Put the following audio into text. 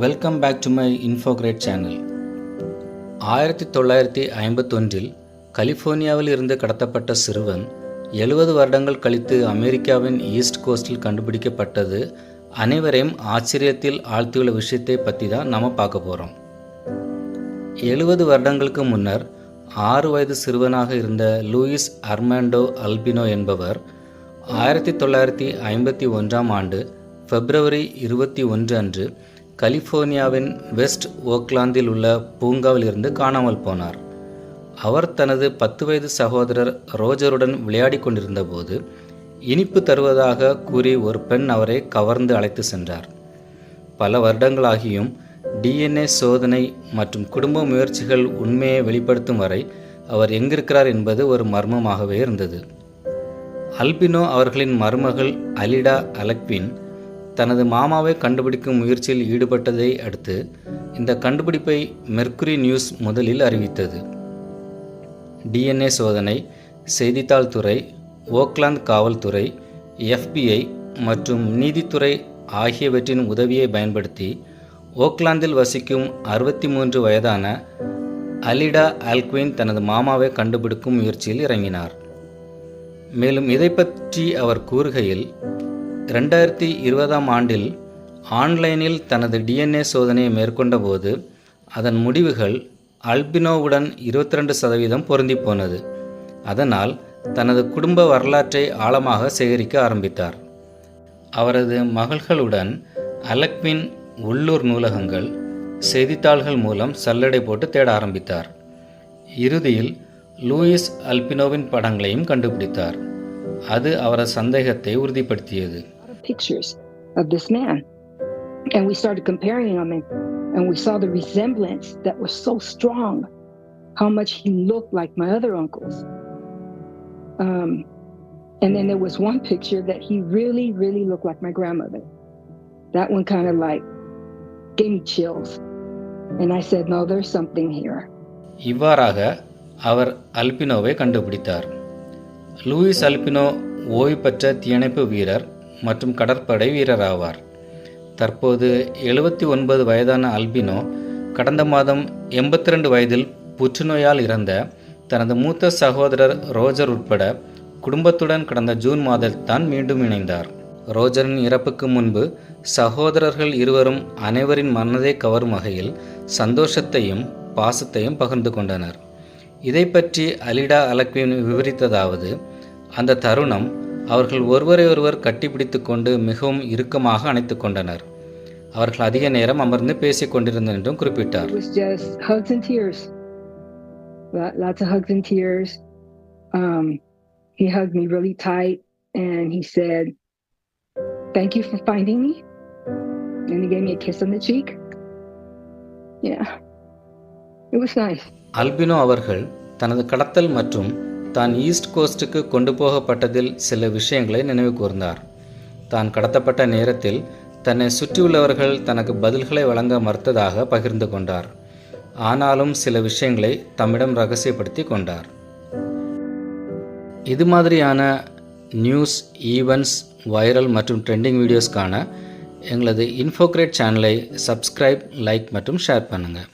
Welcome back to my Infograte channel ஆயிரத்தி தொள்ளாயிரத்தி ஐம்பத்தொன்றில் கலிஃபோர்னியாவில் இருந்து கடத்தப்பட்ட சிறுவன் எழுபது வருடங்கள் கழித்து அமெரிக்காவின் ஈஸ்ட் கோஸ்டில் கண்டுபிடிக்கப்பட்டது. அனைவரையும் ஆச்சரியத்தில் ஆழ்த்தியுள்ள விஷயத்தை பற்றி தான் நாம் பார்க்க போகிறோம் எழுபது வருடங்களுக்கு முன்னர் ஆறு வயது சிறுவனாக இருந்த லூயிஸ் அர்மாண்டோ அல்பினோ என்பவர் ஆயிரத்தி தொள்ளாயிரத்தி ஐம்பத்தி ஒன்றாம் ஆண்டு பிப்ரவரி இருபத்தி ஒன்று அன்று கலிஃபோர்னியாவின் வெஸ்ட் ஓக்லாந்தில் உள்ள பூங்காவில் இருந்து காணாமல் போனார். அவர் தனது பத்து வயது சகோதரர் ரோஜருடன் விளையாடி கொண்டிருந்தபோது இனிப்பு தருவதாக கூறி ஒரு பெண் அவரை கவர்ந்து அழைத்து சென்றார். பல வருடங்களாகியும் டிஎன்ஏ சோதனை மற்றும் குடும்ப முயற்சிகள் உண்மையை வெளிப்படுத்தும் வரை அவர் எங்கிருக்கிறார் என்பது ஒரு மர்மமாகவே இருந்தது. அல்பினோ அவர்களின் மருமகள் அலிடா அலக்வின் தனது மாமாவை கண்டுபிடிக்கும் முயற்சியில் ஈடுபட்டதை அடுத்து இந்த கண்டுபிடிப்பை மெர்க்குரி நியூஸ் முதலில் அறிவித்தது. டிஎன்ஏ சோதனை செய்தித்தாள் துறை ஓக்லாந்து காவல்துறை எஃபிஐ மற்றும் நீதித்துறை ஆகியவற்றின் உதவியை பயன்படுத்தி ஓக்லாந்தில் வசிக்கும் அறுபத்தி மூன்று வயதான அலிடா ஆல்குவின் தனது மாமாவை கண்டுபிடிக்கும் முயற்சியில் இறங்கினார். மேலும் இதை பற்றி அவர் கூறுகையில் ரெண்டாயிரத்தி இருபதாம் ஆண்டில் ஆன்லைனில் தனது டிஎன்ஏ சோதனையை மேற்கொண்டபோது அதன் முடிவுகள் அல்பினோவுடன் இருபத்தி ரெண்டு சதவீதம் பொருந்தி போனது. அதனால் தனது குடும்ப வரலாற்றை ஆழமாக சேகரிக்க ஆரம்பித்தார். அவரது மகள்களுடன் அலக்வின் உள்ளூர் நூலகங்கள் செய்தித்தாள்கள் மூலம் சல்லடை போட்டு தேட ஆரம்பித்தார். இறுதியில் லூயிஸ் அல்பினோவின் படங்களையும் கண்டுபிடித்தார். அது அவரது சந்தேகத்தை உறுதிப்படுத்தியது. pictures of this man. And we started comparing them and, and we saw the resemblance that was so strong, how much he looked like my other uncles. Um, and then there was one picture that he really, really looked like my grandmother. That one kind of like gave me chills. And I said, no, there's something here. இவ்வாறாக அவர் அல்பினோவை கண்டுபிடித்தார் Lewis albino ஓய்வு பெற்ற தீயணைப்பு வீரர் மற்றும் கடற்படை வீரர் ஆவார் தற்போது எழுபத்தி ஒன்பது வயதான அல்பினோ கடந்த மாதம் எண்பத்தி ரெண்டு வயதில் புற்றுநோயால் இறந்த தனது மூத்த சகோதரர் ரோஜர் உட்பட குடும்பத்துடன் கடந்த ஜூன் மாதத்தான் மீண்டும் இணைந்தார். ரோஜரின் இறப்புக்கு முன்பு சகோதரர்கள் இருவரும் அனைவரின் மனதை கவரும் வகையில் சந்தோஷத்தையும் பாசத்தையும் பகிர்ந்து கொண்டனர். இதை பற்றி அலிடா அலக்வின் விவரித்ததாவது அந்த தருணம் அவர்கள் ஒருவரை ஒருவர் கட்டிப்பிடித்து கொண்டு மிகவும் இறுக்கமாக அணைத்து கொண்டனர் அவர்கள் அதிக நேரம் அமர்ந்து பேசிக் கொண்டிருந்தனர் என்றும் குறிப்பிட்டார் Lots of hugs and tears. Um, he hugged me really tight and he said, Thank you for finding me. And he gave me a kiss on the cheek. Yeah. It was nice. Albino அவர்கள் தனது கடத்தல் மற்றும் தான் east கோஸ்டுக்கு கொண்டு போகப்பட்டதில் சில விஷயங்களை நினைவு கூர்ந்தார். தான் கடத்தப்பட்ட நேரத்தில் தன்னை சுற்றியுள்ளவர்கள் தனக்கு பதில்களை வழங்க மறுத்ததாக பகிர்ந்து கொண்டார். ஆனாலும் சில விஷயங்களை தம்மிடம் ரகசியப்படுத்தி கொண்டார். இது மாதிரியான நியூஸ் ஈவெண்ட்ஸ் வைரல் மற்றும் ட்ரெண்டிங் வீடியோஸ்க்கான எங்களது இன்ஃபோக்ரேட் சேனலை சப்ஸ்கிரைப் லைக் மற்றும் ஷேர் பண்ணுங்கள்